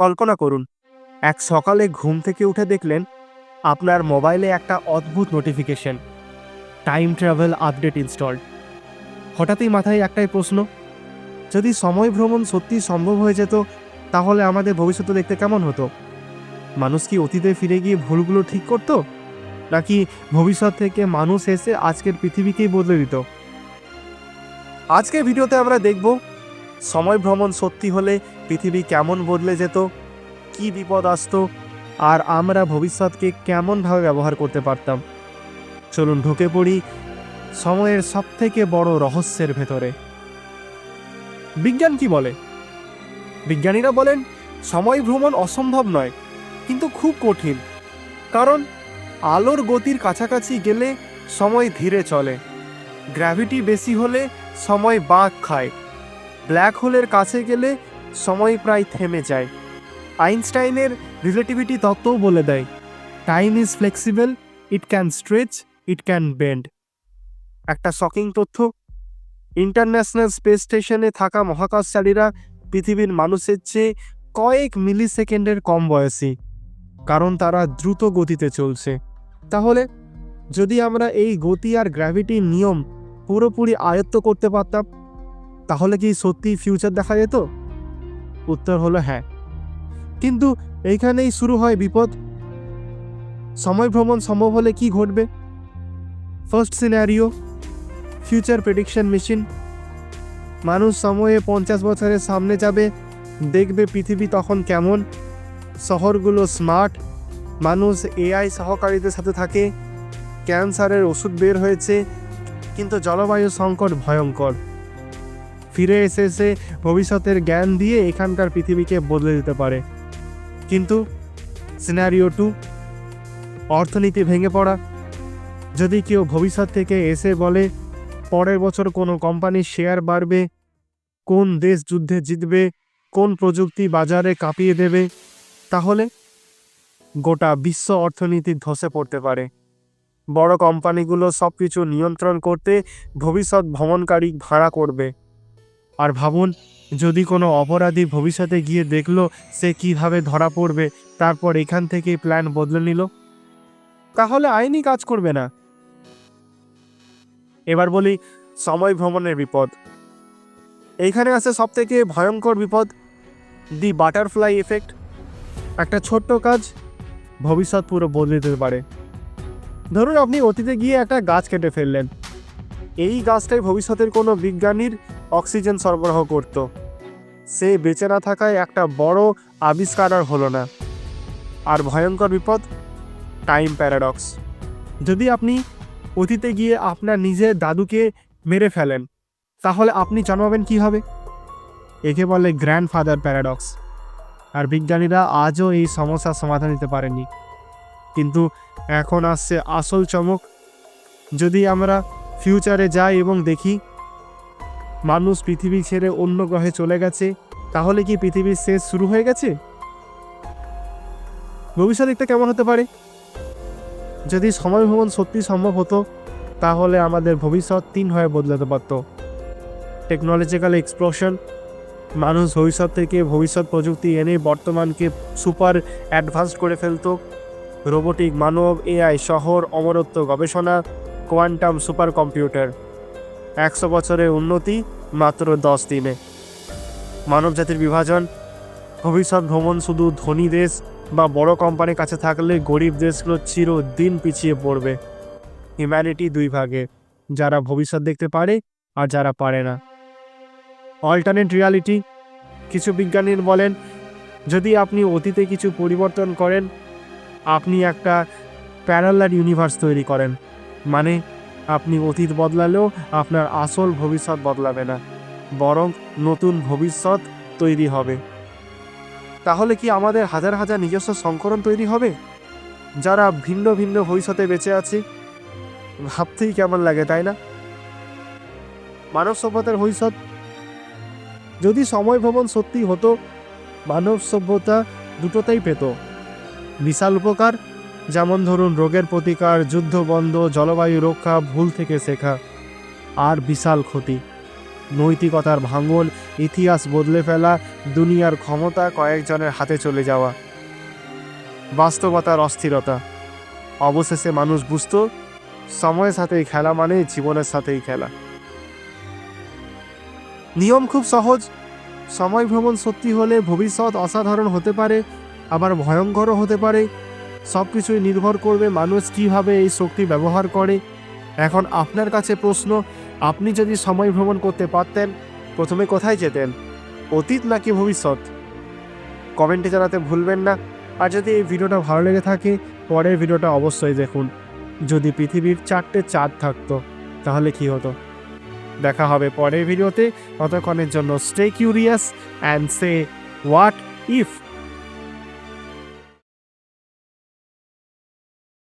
কল্পনা করুন। এক সকালে ঘুম থেকে উঠে দেখলেন আপনার মোবাইলে একটা অদ্ভুত notification, time travel update installed. হঠাৎই মাথায় একটাই প্রশ্ন, যদি সময় ভ্রমণ সত্যি সম্ভব হয়ে যেত, তাহলে আমাদের ভবিষ্যতে দেখতে কেমন হতো? মানুষ কি অতীতে ফিরে গিয়ে ভুলগুলো ঠিক করতো? নাকি ভবিষ্যৎ থেকে মানুষ এসে আজকের পৃথিবীকেই বদলে দিত? আজকের ভিডিওতে আমরা দেখব সময় ভ্রমণ সত্যি হলে পৃথিবী কেমন বদলে যেত? কি বিপদ আসতো? আর আমরা ভবিষ্যৎকে কেমনভাবে ব্যবহার করতে পারতাম? চলুন ঢুকে পড়ি সময়ের সবথেকে বড় রহস্যের ভেতরে। বিজ্ঞান কি বলে? বিজ্ঞানীরা বলেন, সময় ভ্রমণ অসম্ভব নয়, কিন্তু খুব কঠিন। কারণ, আলোর গতির কাছাকাছি গেলে সময় ধীরে চলে। গ্র্যাভিটি বেশি হলে সময় বাঁক খায়। ব্ল্যাক হোলের কাছে গেলে সময় প্রায় থেমে যায়। আইনস্টাইনের রিলেটিভিটি তত্ত্বও বলে দেয় time is flexible it can stretch it can bend একটা শকিং তথ্য ইন্টারন্যাশনাল স্পেস স্টেশনে থাকা মহাকাশচারীরা পৃথিবীর মানুষের চেয়ে কয়েক মিলি সেকেন্ডের কম বয়সী, কারণ তারা দ্রুত গতিতে চলছে। তাহলে, যদি আমরা এই গতি আর গ্র্যাভিটির নিয়ম পুরোপুরি আয়ত্ত করতে পারতাম তাহলে কি সত্যি ফিউচার দেখা যেত? উত্তর হলো হ্যাঁ। কিন্তু এইখানেই শুরু হয় বিপদ। সময় ভ্রমণ সম্ভব হলে কি ঘটবে? First scenario future prediction machine মানুষ সময়ে পঞ্চাশ বছরের সামনে যাবে, দেখবে পৃথিবী তখন কেমন। শহরগুলো স্মার্ট মানুষ এআই সহকারীদের সাথে থাকে। ক্যান্সারের ওষুধ বের হয়েছে, কিন্তু জলবায়ু সংকট ভয়ঙ্কর। ফিরে এসে এসে ভবিষ্যতের জ্ঞান দিয়ে এখানকার পৃথিবীকে বদলে দিতে পারে। কিন্তু সিনারিও টু অর্থনীতি ভেঙে পড়া। যদি কেউ ভবিষ্যৎ থেকে এসে বলে, পরের বছর কোনো কোম্পানির শেয়ার বাড়বে, কোন দেশ যুদ্ধে জিতবে, কোন প্রযুক্তি বাজারে কাঁপিয়ে দেবে, তাহলে গোটা বিশ্ব অর্থনীতি ধসে পড়তে পারে। বড় কোম্পানিগুলো সব কিছু নিয়ন্ত্রণ করতে ভবিষ্যৎ ভ্রমণকারী ভাড়া করবে। আর ভাবুন, যদি কোনো অপরাধী ভবিষ্যতে গিয়ে দেখল সে কীভাবে ধরা পড়বে, তারপর এখান থেকে প্ল্যান বদলে নিল। তাহলে আইনই কাজ করবে না। এবার বলি, সময় ভ্রমণের বিপদ। এইখানে আছে সব থেকে ভয়ঙ্কর বিপদ দি বাটারফ্লাই এফেক্ট একটা ছোট্ট কাজ, ভবিষ্যৎ পুরো বদলে দিতে পারে। ধরুন আপনি অতীতে গিয়ে একটা গাছ কেটে ফেললেন। এই গাছটাই ভবিষ্যতের কোনো বিজ্ঞানীর অক্সিজেন সরবরাহ করত। সে বেঁচে না থাকায় একটা বড় আবিষ্কার আর হলো না। আর ভয়ঙ্কর বিপদ? টাইম প্যারাডক্স যদি আপনি অতীতে গিয়ে আপনার নিজের দাদুকে মেরে ফেলেন, তাহলে আপনি জন্মাবেন কীভাবে? একে বলে গ্র্যান্ডফাদার প্যারাডক্স আর বিজ্ঞানীরা আজও এই সমস্যার সমাধান দিতে পারেনি কিন্তু এখন আসছে আসল চমক। যদি আমরা ফিউচারে যাই এবং দেখি মানুষ পৃথিবী ছেড়ে অন্য গ্রহে চলে গেছে, তাহলে কি পৃথিবীর শেষ শুরু হয়ে গেছে? ভবিষ্যৎ দেখতে কেমন হতে পারে? যদি সময় ভ্রমণ সত্যি সম্ভব হতো, তাহলে আমাদের ভবিষ্যৎ তিন হয়ে বদলাতে পারত। টেকনোলজিক্যাল এক্সপ্লোশন মানুষ ভবিষ্যৎ থেকে ভবিষ্যৎ প্রযুক্তি এনে বর্তমানকে সুপার অ্যাডভান্স করে ফেলতো। রোবোটিক মানব এআই শহর, অমরত্ব, গবেষণা কোয়ান্টাম সুপার কম্পিউটার একশো বছরের উন্নতি মাত্র দশ দিনে। মানবজাতির বিভাজন, ভবিষ্যৎ ভ্রমণ শুধু ধনী দেশ বা বড় কোম্পানির কাছে থাকলে গরিব দেশগুলো চিরদিন পিছিয়ে পড়বে। হিউম্যানিটি দুই ভাগে যারা ভবিষ্যৎ দেখতে পারে আর যারা পারে না। অল্টারনেট রিয়ালিটি কিছু বিজ্ঞানীর বলেন, যদি আপনি অতীতে কিছু পরিবর্তন করেন, আপনি একটা প্যারালার ইউনিভার্স তৈরি করেন। মানে আপনি অতীত বদলালেও আপনার আসল ভবিষ্যৎ বদলাবে না, বরং নতুন ভবিষ্যৎ তৈরি হবে। তাহলে কি আমাদের হাজার হাজার নিজস্ব সংকরণ তৈরি হবে? যারা ভিন্ন ভিন্ন ভবিষ্যতে বেঁচে আছি, ভাবতেই কেমন লাগে, তাই না? মানব সভ্যতার ভবিষ্যৎ। যদি সময় ভ্রমণ সত্যি হতো, মানব সভ্যতা দুটোতেই পেত। বিশাল উপকার যেমন ধরুন, রোগের প্রতিকার, যুদ্ধ বন্ধ, জলবায়ু রক্ষা, ভুল থেকে শেখা। আর বিশাল ক্ষতি। নৈতিকতার ভাঙন, ইতিহাস বদলে ফেলা, দুনিয়ার ক্ষমতা কয়েকজনের হাতে চলে যাওয়া। বাস্তবতার অস্থিরতা। অবশেষে মানুষ বুঝতো, সময়ের সাথেই খেলা মানে জীবনের সাথেই খেলা। নিয়ম খুব সহজ। সময় ভ্রমণ সত্যি হলে ভবিষ্যৎ অসাধারণ হতে পারে, আবার ভয়ঙ্করও হতে পারে। সব কিছুই নির্ভর করবে মানুষ কীভাবে এই শক্তি ব্যবহার করে। এখন আপনার কাছে প্রশ্ন, আপনি যদি সময় ভ্রমণ করতে পারতেন, প্রথমে কোথায় যেতেন? অতীত নাকি ভবিষ্যৎ? কমেন্টে জানাতে ভুলবেন না। আর যদি এই ভিডিওটা ভালো লেগে থাকে, পরের ভিডিওটা অবশ্যই দেখুন। যদি পৃথিবীর চারটে চাঁদ থাকতো, তাহলে কি হতো? দেখা হবে পরের ভিডিওতে। ততক্ষণের জন্য stay curious and say what if